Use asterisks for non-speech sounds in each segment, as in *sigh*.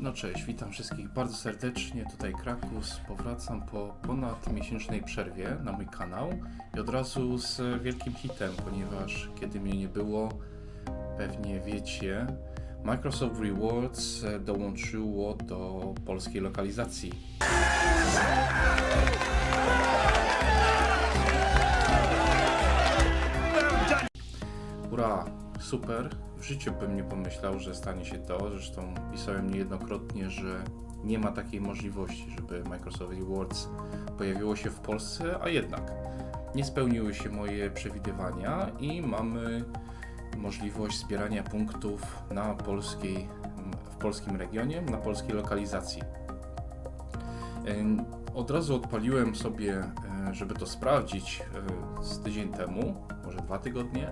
No cześć, witam wszystkich bardzo serdecznie. Tutaj Krakus. Powracam po ponad miesięcznej przerwie na mój kanał i od razu z wielkim hitem, ponieważ kiedy mnie nie było, pewnie wiecie, Microsoft Rewards dołączyło do polskiej lokalizacji. Ura, super. W życiu bym nie pomyślał, że stanie się to. Zresztą pisałem niejednokrotnie, że nie ma takiej możliwości, żeby Microsoft Rewards pojawiło się w Polsce, a jednak nie spełniły się moje przewidywania i mamy możliwość zbierania punktów na polskiej, w polskim regionie, na polskiej lokalizacji. Od razu odpaliłem sobie, e, żeby to sprawdzić e, z tydzień temu, może dwa tygodnie.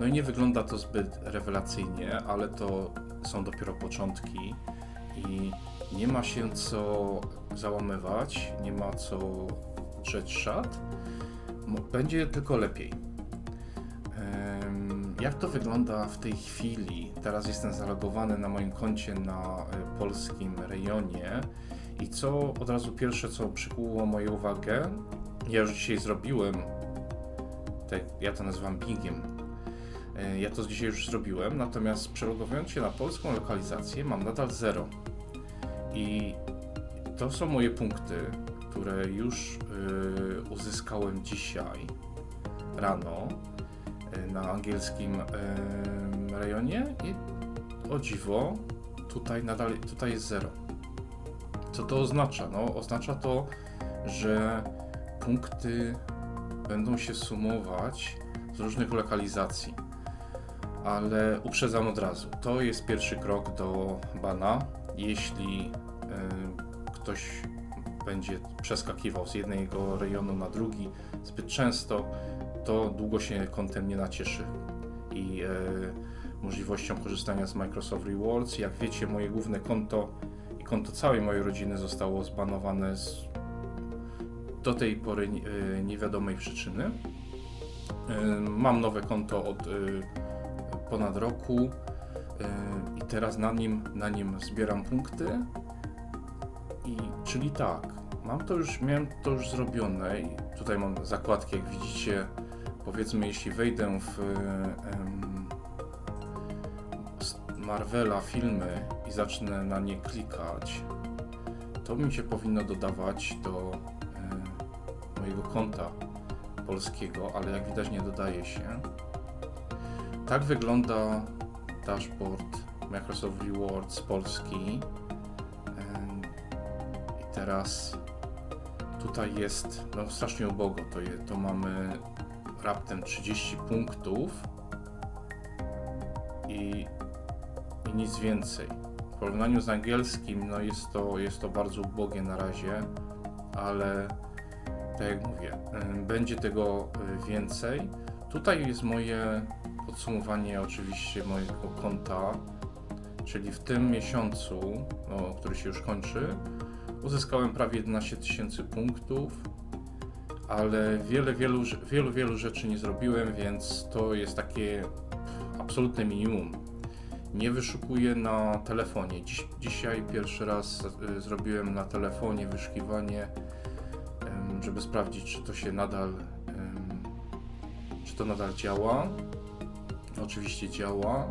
No i nie wygląda to zbyt rewelacyjnie, ale to są dopiero początki i nie ma się co załamywać, nie ma co drzeć szat. Będzie tylko lepiej. Jak to wygląda w tej chwili? Teraz jestem zalogowany na moim koncie na e, polskim rejonie i co od razu pierwsze, co przykuło moją uwagę, ja już dzisiaj zrobiłem, tak, ja to nazywam bingiem, E, ja to dzisiaj już zrobiłem, natomiast przelogowując się na polską lokalizację mam nadal 0. I to są moje punkty, które już y, uzyskałem dzisiaj rano y, na angielskim rejonie i o dziwo tutaj nadal tutaj jest 0. Co to oznacza? No, oznacza to, że punkty będą się sumować z różnych lokalizacji ale uprzedzam od razu. To jest pierwszy krok do bana. Jeśli y, ktoś będzie przeskakiwał z jednego rejonu na drugi zbyt często, to długo się kontem nie nacieszy. I y, możliwością korzystania z Microsoft Rewards. Jak wiecie, moje główne konto i konto całej mojej rodziny zostało zbanowane z do tej pory y, niewiadomej przyczyny. Mam nowe konto od ponad roku yy, i teraz na nim, na nim zbieram punkty. I czyli tak, mam to już, miałem to już zrobione i tutaj mam zakładki, jak widzicie, powiedzmy, jeśli wejdę w z Marvela filmy i zacznę na nie klikać, to mi się powinno dodawać do e, mojego konta polskiego, ale jak widać nie dodaje się. Tak wygląda dashboard Microsoft Rewards Polski. I teraz tutaj jest no, strasznie ubogo. To, je, to mamy raptem 30 punktów i, i nic więcej. W porównaniu z angielskim no jest, to, jest to bardzo ubogie na razie, ale tak jak mówię, będzie tego y, więcej. Tutaj jest moje podsumowanie oczywiście mojego konta, czyli w tym miesiącu, no, który się już kończy, uzyskałem prawie 11 tysięcy punktów, ale wiele, wielu, wielu, wielu rzeczy nie zrobiłem, więc to jest takie absolutne minimum. Nie wyszukuję na telefonie. Dziś, dzisiaj pierwszy raz y, zrobiłem na telefonie wyszukiwanie, żeby sprawdzić, czy to się nadal, czy to nadal działa oczywiście działa.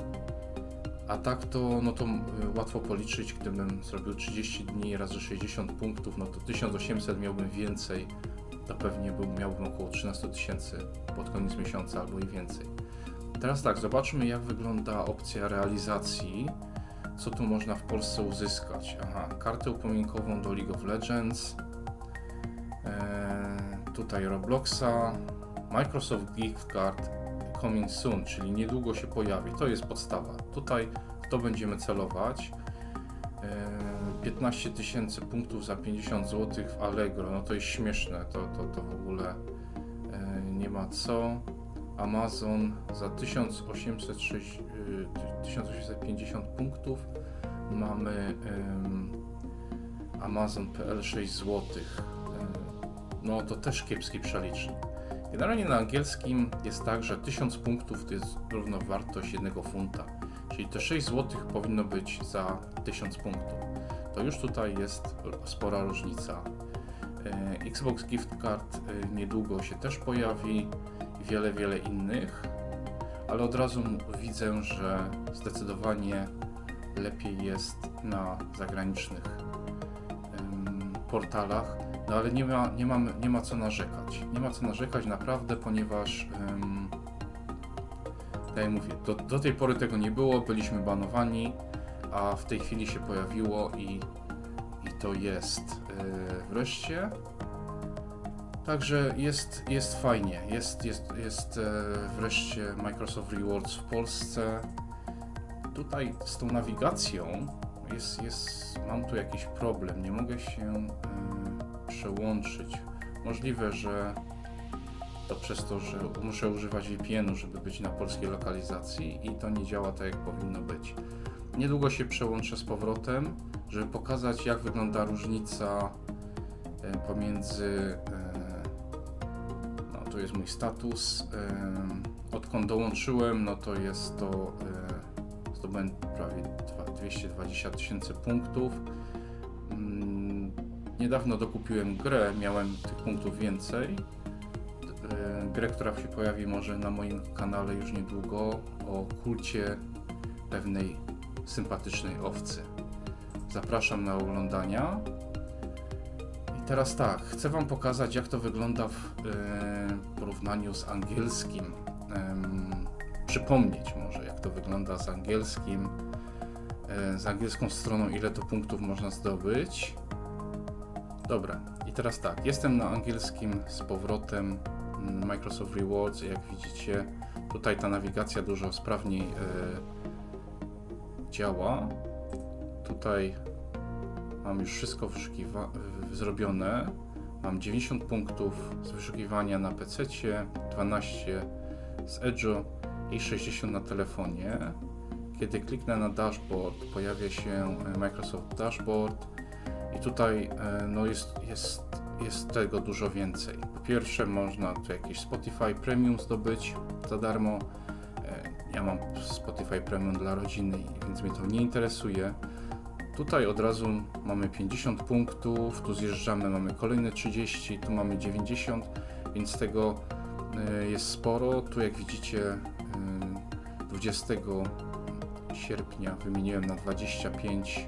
A tak to, no to y, łatwo policzyć, gdybym zrobił 30 dni razy 60 punktów, no to 1800 miałbym więcej, to pewnie miałbym około 13 tysięcy pod koniec miesiąca albo i więcej. Teraz tak, zobaczmy jak wygląda opcja realizacji. Co tu można w Polsce uzyskać? Aha, kartę upamiętkową do League of Legends, eee, tutaj Robloxa, Microsoft Gift Card, coming soon, czyli niedługo się pojawi. To jest podstawa. Tutaj to będziemy celować. E, 15 tysięcy punktów za 50 zł w Allegro, no to jest śmieszne, to, to, to w ogóle e, nie ma co. Amazon za 1806, e, 1850 punktów mamy Amazon.pl 6 zł. No to też kiepski przelicznik. Generalnie na angielskim jest tak, że 1000 punktów to jest równowartość 1 funta. Czyli te 6 zł powinno być za 1000 punktów. to już tutaj jest spora różnica. E, Xbox Gift Card e, niedługo się też pojawi wiele, wiele innych, ale od razu widzę, że zdecydowanie lepiej jest na zagranicznych portalach, no ale nie ma, nie, mam, nie ma co narzekać. Nie ma co narzekać naprawdę, ponieważ em, tak jak mówię, do, do tej pory tego nie było, byliśmy banowani, a w tej chwili się pojawiło i, i to jest yy, wreszcie. Także jest, jest fajnie, jest, jest, jest e, wreszcie Microsoft Rewards w Polsce. Tutaj z tą nawigacją jest, jest, mam tu jakiś problem, nie mogę się przełączyć. Możliwe, że to przez to, że muszę używać VPN-u, żeby być na polskiej lokalizacji i to nie działa tak, jak powinno być. Niedługo się przełączę z powrotem, żeby pokazać, jak wygląda różnica e, pomiędzy. e, No, to jest mój status. e, Odkąd dołączyłem, no to jest to. Zdobyłem prawie dwa- 220 tysięcy punktów. Niedawno dokupiłem grę, miałem tych punktów więcej e, grę, która się pojawi może na moim kanale już niedługo o kulcie pewnej sympatycznej owcy. Zapraszam na oglądania. I teraz tak, chcę Wam pokazać, jak to wygląda w e, porównaniu z angielskim. Przypomnieć może, jak to wygląda z angielskim, e, z angielską stroną, ile to punktów można zdobyć. Dobra, i teraz tak, jestem na angielskim z powrotem Microsoft Rewards, jak widzicie, tutaj ta nawigacja dużo sprawniej e, działa. Tutaj mam już wszystko zrobione. Mam 90 punktów z wyszukiwania na PC, 12 z Edge'u i 60 na telefonie. Kiedy kliknę na dashboard, pojawia się e, Microsoft Dashboard i tutaj e, no jest, jest, jest tego dużo więcej. Po pierwsze można tu jakieś Spotify Premium zdobyć za darmo. E, Ja mam Spotify Premium dla rodziny, więc mnie to nie interesuje. Tutaj od razu mamy 50 punktów, tu zjeżdżamy, mamy kolejne 30, tu mamy 90, więc tego e, jest sporo. Tu jak widzicie e, 20 sierpnia wymieniłem na 25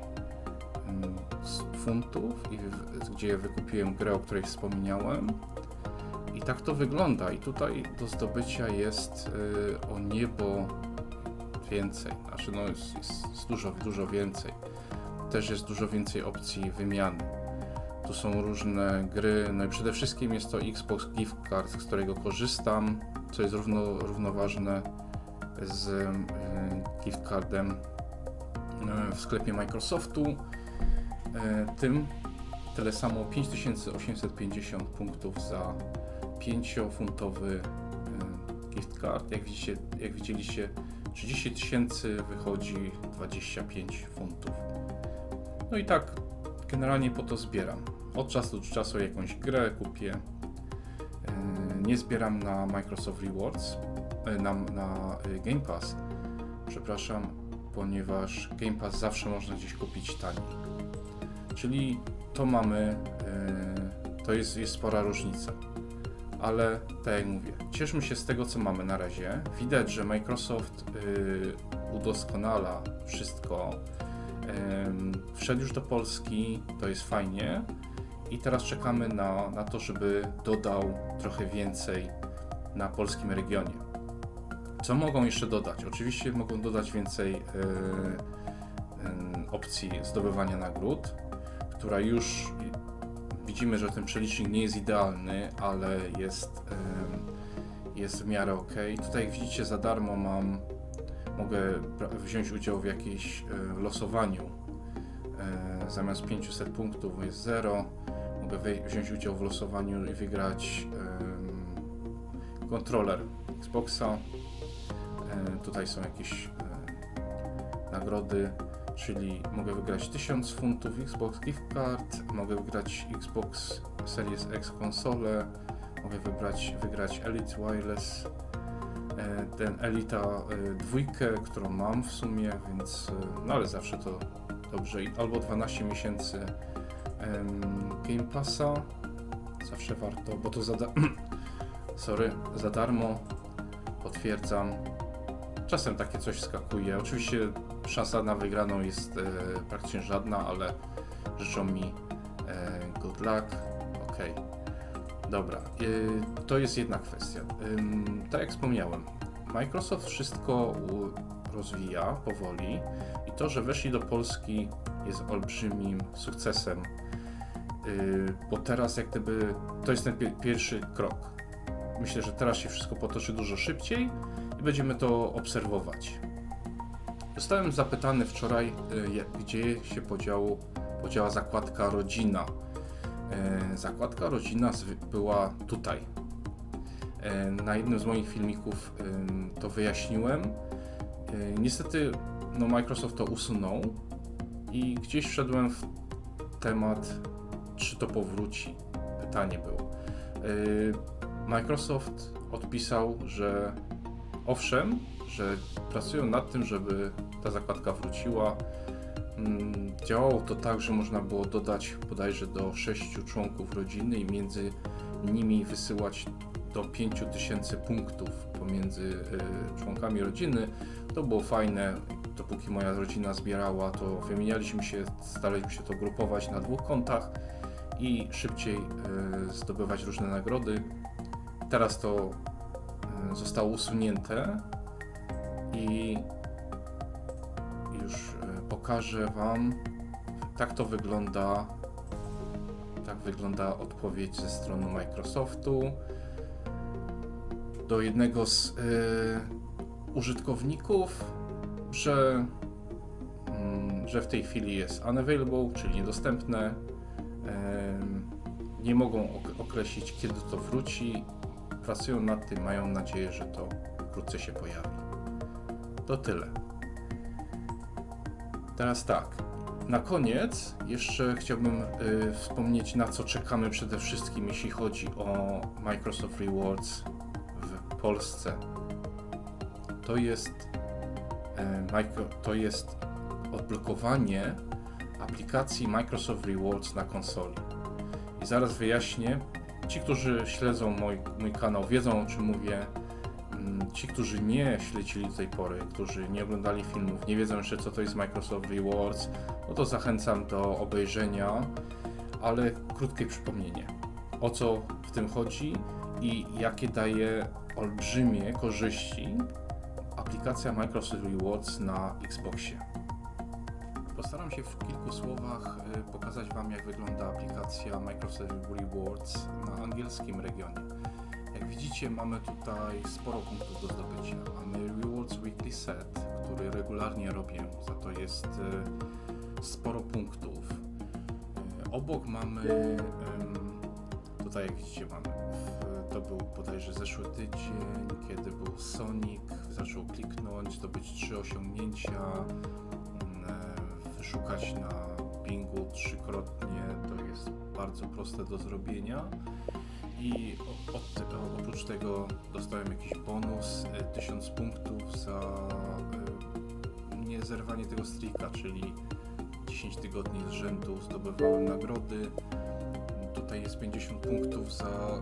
mm, s- funtów, i gdzie wykupiłem grę, o której wspomniałem. I tak to wygląda. I tutaj do zdobycia jest y, o niebo więcej. Znaczy, no jest, jest, jest dużo, dużo więcej. Też jest dużo więcej opcji wymiany. Tu są różne gry, no i przede wszystkim jest to Xbox Gift Card, z którego korzystam, co jest równo, równoważne z y, gift cardem y, w sklepie Microsoftu. Y, tym tyle samo 5850 punktów za 5-funtowy y, gift card. Jak widzicie, jak widzieliście, 30 tysięcy wychodzi 25 funtów. No i tak generalnie po to zbieram. Od czasu do czasu jakąś grę kupię. Y, Nie zbieram na Microsoft Rewards, na, na Game Pass, przepraszam, ponieważ Game Pass zawsze można gdzieś kupić taniej. Czyli to mamy, y, to jest, jest spora różnica. Ale tak jak mówię, cieszmy się z tego, co mamy na razie. Widać, że Microsoft y, udoskonala wszystko. Wszedł już do Polski, to jest fajnie. I teraz czekamy na, na to, żeby dodał trochę więcej na polskim regionie. Co mogą jeszcze dodać? Oczywiście mogą dodać więcej y, opcji zdobywania nagród, która już widzimy, że ten przelicznik nie jest idealny, ale jest, jest w miarę ok. Tutaj widzicie za darmo mam, mogę wziąć udział w jakimś losowaniu. Y, zamiast 500 punktów jest 0. Mogę wziąć udział w losowaniu i wygrać kontroler Xboxa. E, Tutaj są jakieś e, nagrody, czyli mogę wygrać 1000 funtów Xbox Gift Card, mogę wygrać Xbox Series X konsolę, mogę wybrać, wygrać Elite Wireless, e, ten Elita e, dwójkę, którą mam w sumie, więc e, no ale zawsze to Dobrze, albo 12 miesięcy Game Passa. Zawsze warto, bo to za, *clears throat* sorry, za darmo. Potwierdzam. Czasem takie coś skakuje. Oczywiście szansa na wygraną jest e, praktycznie żadna, ale życzą mi e, good luck. Ok. Dobra, e, to jest jedna kwestia. Ym, tak jak wspomniałem, Microsoft wszystko rozwija powoli i to, że weszli do Polski jest olbrzymim sukcesem, yy, bo teraz jak gdyby to jest ten pie- pierwszy krok. Myślę, że teraz się wszystko potoczy dużo szybciej i będziemy to obserwować. Zostałem zapytany wczoraj, jak- gdzie się podziała zakładka rodzina. Yy, zakładka rodzina była tutaj. Yy, Na jednym z moich filmików to wyjaśniłem. Yy, Niestety no Microsoft to usunął i gdzieś wszedłem w temat, czy to powróci. Pytanie było. Microsoft odpisał, że owszem, że pracują nad tym, żeby ta zakładka wróciła. Mm, Działało to tak, że można było dodać bodajże do 6 członków rodziny i między nimi wysyłać do 5000 punktów pomiędzy y, członkami rodziny. To było fajne. Dopóki moja rodzina zbierała, to wymienialiśmy się, staraliśmy się to grupować na dwóch kontach i szybciej y, zdobywać różne nagrody. Teraz to y, zostało usunięte i już y, pokażę Wam, tak to wygląda. Tak wygląda odpowiedź ze strony Microsoftu do jednego z y, użytkowników, że, mm, że w tej chwili jest unavailable, czyli niedostępne. Nie mogą ok- określić, kiedy to wróci. Pracują nad tym, mają nadzieję, że to wkrótce się pojawi. To tyle. Teraz tak. Na koniec jeszcze chciałbym y, wspomnieć, na co czekamy przede wszystkim, jeśli chodzi o Microsoft Rewards w Polsce. To jest, e, micro, to jest odblokowanie aplikacji Microsoft Rewards na konsoli. I zaraz wyjaśnię. Ci, którzy śledzą mój, mój kanał, wiedzą o czym mówię. Mm, Ci, którzy nie śledzili do tej pory, którzy nie oglądali filmów, nie wiedzą jeszcze co to jest Microsoft Rewards, no to zachęcam do obejrzenia, ale krótkie przypomnienie. O co w tym chodzi i jakie daje olbrzymie korzyści aplikacja Microsoft Rewards na Xboxie. Postaram się w kilku słowach y, pokazać Wam, jak wygląda aplikacja Microsoft Rewards na angielskim regionie. Widzicie, mamy tutaj sporo punktów do zdobycia. Mamy Rewards Weekly Set, który regularnie robię, za to jest y, sporo punktów. Y, Obok mamy, tutaj jak widzicie, mamy, to był bodajże zeszły tydzień, kiedy był Sonic, zaczął kliknąć, zdobyć trzy osiągnięcia, mm, wyszukać na Bingu trzykrotnie, to jest bardzo proste do zrobienia. I od, te- oprócz tego dostałem jakiś bonus, y, 1000 punktów za y, nie zerwanie tego streaka, czyli 10 tygodni z rzędu zdobywałem nagrody. Tutaj jest 50 punktów za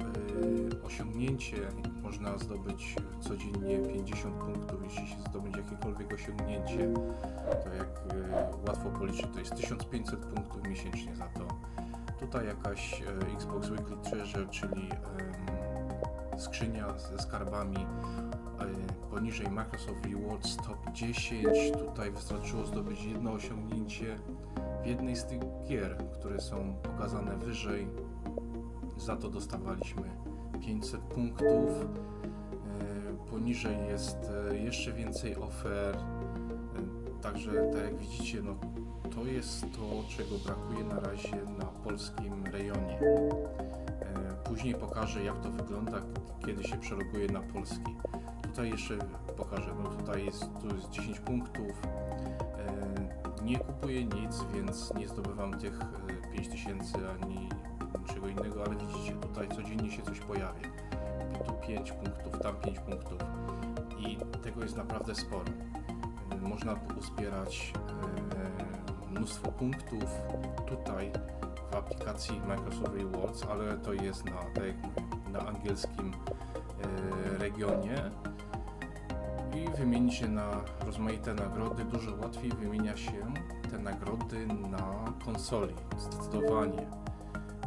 y, osiągnięcie. Można zdobyć codziennie 50 punktów, jeśli się zdobędzie jakiekolwiek osiągnięcie. To jak łatwo policzyć, to jest 1500 punktów miesięcznie za to. Tutaj jakaś e, Xbox Weekly Treasure, czyli skrzynia ze skarbami. Poniżej Microsoft Rewards Top 10. Tutaj wystarczyło zdobyć jedno osiągnięcie w jednej z tych gier, które są pokazane wyżej. Za to dostawaliśmy 500 punktów. E, Poniżej jest e, jeszcze więcej ofer. E, Także tak jak widzicie, no to jest to, czego brakuje na razie na polskim rejonie. E, Później pokażę, jak to wygląda, kiedy się przeloguje na polski. Tutaj jeszcze pokażę, no tutaj jest, tu jest 10 punktów. E, Nie kupuję nic, więc nie zdobywam tych e, 5000 ani niczego innego, ale widzicie, tutaj codziennie się coś pojawia. Tu 5 punktów, tam 5 punktów i tego jest naprawdę sporo. E, Można uzbierać e, mnóstwo punktów tutaj w aplikacji Microsoft Rewards, ale to jest na, tak na angielskim e, regionie i wymieni się na rozmaite nagrody. Dużo łatwiej wymienia się te nagrody na konsoli, zdecydowanie.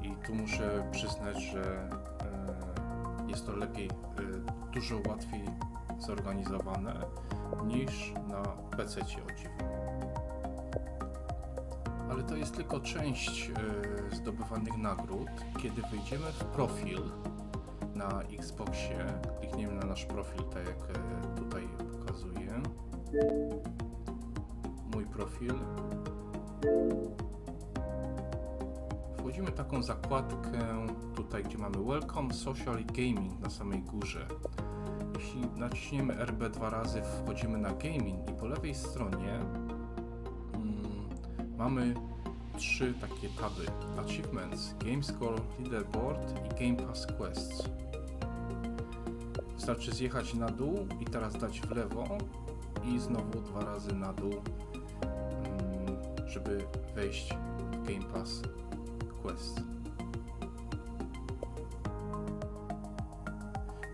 I tu muszę przyznać, że e, jest to lepiej, e, dużo łatwiej zorganizowane niż na PC o dziwo. To jest tylko część e, zdobywanych nagród. Kiedy wejdziemy w profil na Xboxie, klikniemy na nasz profil, tak jak e, tutaj pokazuję. Mój profil. Wchodzimy taką zakładkę tutaj, gdzie mamy Welcome Social Gaming na samej górze. Jeśli naciśniemy RB dwa razy, wchodzimy na Gaming i po lewej stronie mm, mamy trzy takie taby. Achievements, Game Score, Leaderboard i Game Pass Quests. Wystarczy zjechać na dół i teraz dać w lewo i znowu dwa razy na dół, mm, żeby wejść w Game Pass Quest.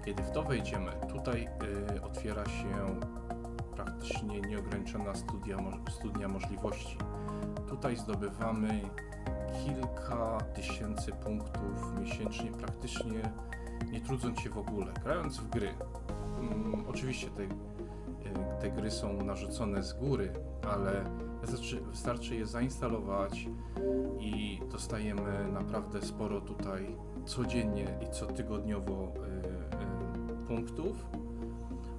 Kiedy w to wejdziemy, tutaj y, otwiera się praktycznie nieograniczona studia, studnia możliwości. Tutaj zdobywamy kilka tysięcy punktów miesięcznie, praktycznie nie trudząc się w ogóle, grając w gry. Mm, oczywiście te, y, te gry są narzucone z góry, ale wystarczy, wystarczy je zainstalować i dostajemy naprawdę sporo tutaj codziennie i cotygodniowo y, y, punktów.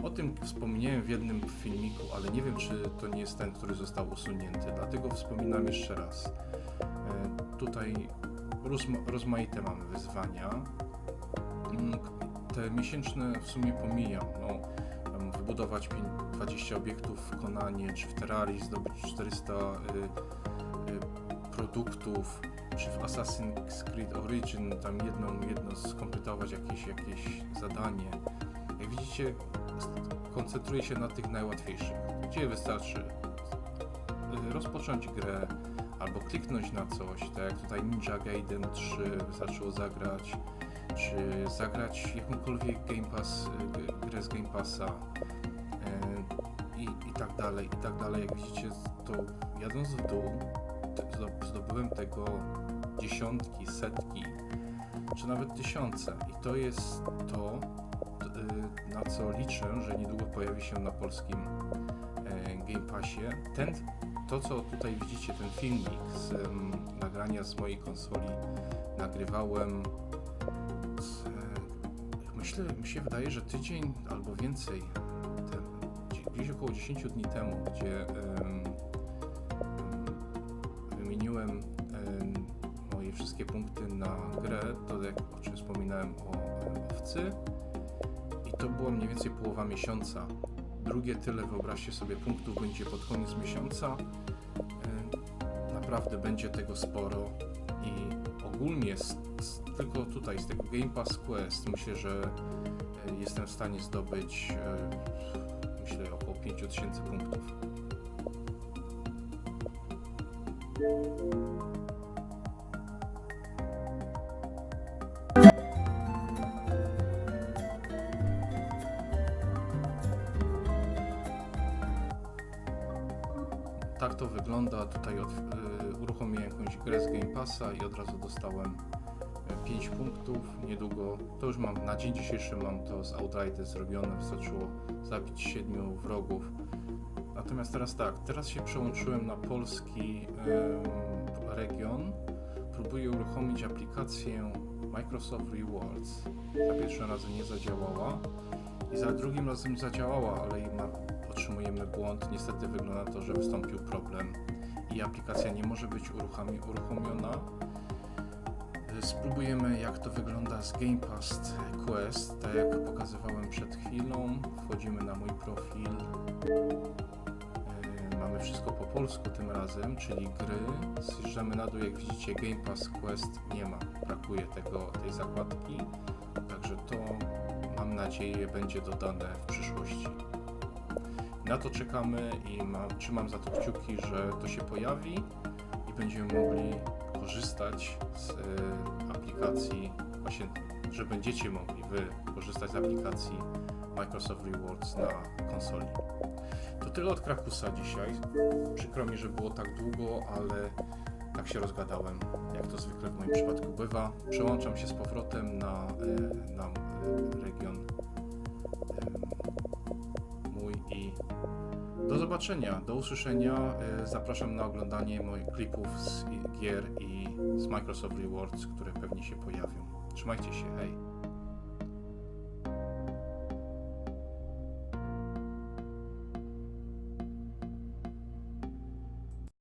O tym wspomniałem w jednym filmiku, ale nie wiem, czy to nie jest ten, który został usunięty, dlatego wspominam jeszcze raz. E, Tutaj rozma- rozmaite mamy wyzwania. Mm, Te miesięczne w sumie pomijam. No, wybudować pię- 20 obiektów w Konanie czy w Terrarii, zdobyć 400 y, y, produktów, czy w Assassin's Creed Origin tam jedną, jedno skompletować jakieś, jakieś zadanie. Jak widzicie, koncentruję się na tych najłatwiejszych, gdzie wystarczy y, rozpocząć grę albo kliknąć na coś, tak jak tutaj Ninja Gaiden 3 wystarczyło zagrać, czy zagrać jakąkolwiek Game Pass, y, grę z Game Passa y, i, i tak dalej, i tak dalej. Jak widzicie, to jadąc w dół, zdobyłem tego dziesiątki, setki, czy nawet tysiące. I to jest to, na co liczę, że niedługo pojawi się na polskim e, Game Passie. Ten, to co tutaj widzicie, ten filmik z nagrania z mojej konsoli nagrywałem e, myślę, mi się wydaje, że tydzień albo więcej gdzie- gdzieś około 10 dni temu, gdzie em, wymieniłem em, moje wszystkie punkty na grę, to jak o czym wspominałem o em, owcy to było mniej więcej połowa miesiąca. Drugie tyle, wyobraźcie sobie, punktów będzie pod koniec miesiąca. E, Naprawdę będzie tego sporo i ogólnie z, z, tylko tutaj z tego Game Pass Quest myślę, że e, jestem w stanie zdobyć e, myślę około 5000 punktów. Tak to wygląda. Tutaj od, y, uruchomiłem jakąś grę z Game Passa i od razu dostałem 5 punktów. Niedługo, to już mam, na dzień dzisiejszy mam to z Outrider zrobione. Wystarczyło zabić 7 wrogów. Natomiast teraz tak, teraz się przełączyłem na polski region. Próbuję uruchomić aplikację Microsoft Rewards. Za pierwszym razem nie zadziałała. I za drugim razem zadziałała, ale ma, otrzymujemy błąd. Niestety wygląda na to, że wystąpił problem i aplikacja nie może być uruchomiona. Y, Spróbujemy jak to wygląda z Game Pass Quest, tak jak pokazywałem przed chwilą. Wchodzimy na mój profil. Y, Mamy wszystko po polsku tym razem, czyli gry. Zjeżdżamy na dół, jak widzicie Game Pass Quest nie ma, brakuje tego, tej zakładki. Także to mam nadzieję będzie dodane w przyszłości. Na to czekamy i ma, trzymam za to kciuki, że to się pojawi i będziemy mogli korzystać z e, aplikacji, właśnie, że będziecie mogli wy korzystać z aplikacji Microsoft Rewards na konsoli. To tyle od Krakusa dzisiaj. Przykro mi, że było tak długo, ale tak się rozgadałem, jak to zwykle w moim przypadku bywa. Przełączam się z powrotem na, e, na e, region zobaczenia, do usłyszenia. E, Zapraszam na oglądanie moich klipów z gier i z Microsoft Rewards, które pewnie się pojawią. Trzymajcie się, hej!